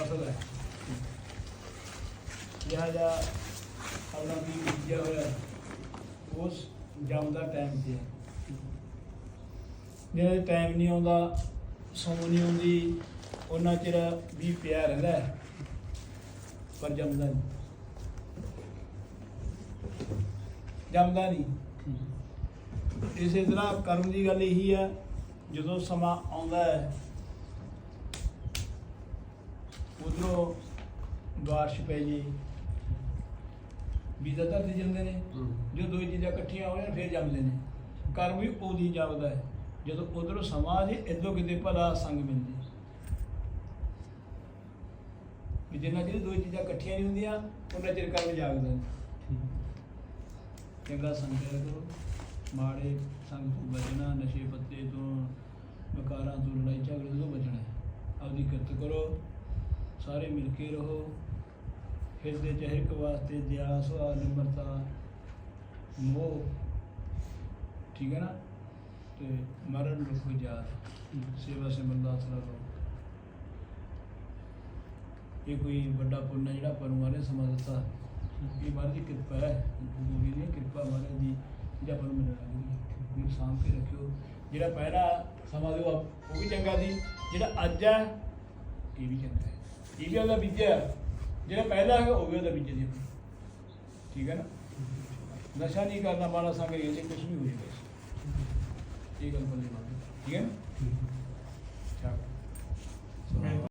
ਫਸਲ ਹੈ। ਲਿਹਾਜ਼ਾ ਆਪਣਾ ਵੀ ਬੀਜਿਆ ਹੋਇਆ ਹੈ, ਉਸ ਜੰਮਦਾ ਟਾਈਮ ਤੇ ਹੈ। ਜਿਹੜਾ ਟਾਈਮ ਨਹੀਂ ਆਉਂਦਾ ਸੌਂ ਨਹੀਂ ਆਉਂਦੀ ਉਹਨਾਂ ਚਿਰ ਵੀ ਪਿਆ ਰਹਿੰਦਾ ਹੈ ਪਰ ਜੰਮਦਾ ਨਹੀਂ। ਜੰਮਦਾ ਨਹੀਂ। ਇਸੇ ਤਰ੍ਹਾਂ ਕਰਮ ਦੀ ਗੱਲ ਇਹੀ ਹੈ ਜਦੋਂ ਸਮਾਂ ਆਉਂਦਾ ਹੈ ਉਧਰੋਂ ਬਾਰਿਸ਼ ਪੈ ਜੇ। ਬੀਜ ਤਾਂ ਧਰਤੀ ਜਾਂਦੇ ਨੇ ਜੋ ਦੋ ਚੀਜ਼ਾਂ ਇਕੱਠੀਆਂ ਹੋ ਜਾਣ ਫਿਰ ਜੰਮਦੇ ਨੇ। ਕਰਮ ਵੀ ਉਹਦੀ ਜੰਮਦਾ ਹੈ। ਜਦੋਂ ਉਧਰੋਂ ਸਮਾਂ ਆ ਜੇ ਇਦੋਂ ਕਿਤੇ ਭਲਾ ਸੰਗ ਮਿਲ ਜੇ ਵੀ ਜਿੰਨਾ ਚਿਰ ਦੋ ਚੀਜ਼ਾਂ ਇਕੱਠੀਆਂ ਨਹੀਂ ਹੁੰਦੀਆਂ ਉਹਨਾਂ ਚਿਰ ਕਰਮ ਜਾਗਦਾ ਨਹੀਂ ਚੰਗਾ ਸੰਗ ਕਰਿਆ ਕਰੋ। ਮਾੜੇ ਸੰਗ ਤੋਂ ਬਚਣਾ ਨਸ਼ੇ ਪੱਤੇ ਤੋਂ ਵਿਕਾਰਾਂ ਤੋਂ ਲੜਾਈ ਝਗੜੇ ਤੋਂ ਬਚਣਾ ਹੈ। ਆਪਦੀ ਕਿਰਤ ਕਰੋ। ਸਾਰੇ ਮਿਲ ਕੇ ਰਹੋ। ਹਿਰਦੇ ਚ ਇੱਕ ਵਾਸਤੇ ਦਿਆ ਸੁਆ ਨਿਮਰਤਾ, ਮੋਹ। ਠੀਕ ਹੈ ਨਾ? ਤੇ ਮਰਨ ਰੁਕ ਜਾ ਸੇਵਾ ਸਿਮਰਨ ਦਾ ਆਸਰਾ ਲਓ। ਇਹ ਕੋਈ ਵੱਡਾ ਪੁੰਨ ਹੈ ਜਿਹੜਾ ਆਪਾਂ ਨੂੰ ਮਾਰੇ ਸਮਝ ਦਿੱਤਾ। ਇਹ ਮਹਾਰਾਜ ਦੀ ਕਿਰਪਾ ਹੈ। ਗੁਰੂ ਜੀ ਦੀ ਕਿਰਪਾ ਮਹਾਰਾਜ ਦੀ, ਜਿਹੜਾ ਆਪਾਂ ਨੂੰ ਮਿਲਣ ਲੱਗੀ ਵੀ ਸਾਂਭ ਕੇ ਰੱਖਿਓ। ਜਿਹੜਾ ਪਹਿਲਾ ਸਮਾਂ ਦਿਓ ਉਹ ਵੀ ਚੰਗਾ ਸੀ। ਜਿਹੜਾ ਅੱਜ ਹੈ, ਇਹ ਵੀ ਚੰਗਾ ਹੈ। ਇਹ ਵੀ ਉਹਦਾ ਬੀਜਿਆ ਜਿਹੜਾ ਪਹਿਲਾ ਹੈਗਾ, ਉਹ ਵੀ ਉਹਦਾ ਬੀਜਿਆ ਸੀ। ਠੀਕ ਹੈ ਨਾ? ਨਸ਼ਾ ਨਹੀਂ ਕਰਨਾ, ਮਾੜਾ ਸੰਗ ਇਹ ਜੇ ਕੁਝ ਵੀ ਹੋ ਜਾਵੇ। ਇਹ ਗੱਲ ਬੰਦੇ ਠੀਕ ਹੈ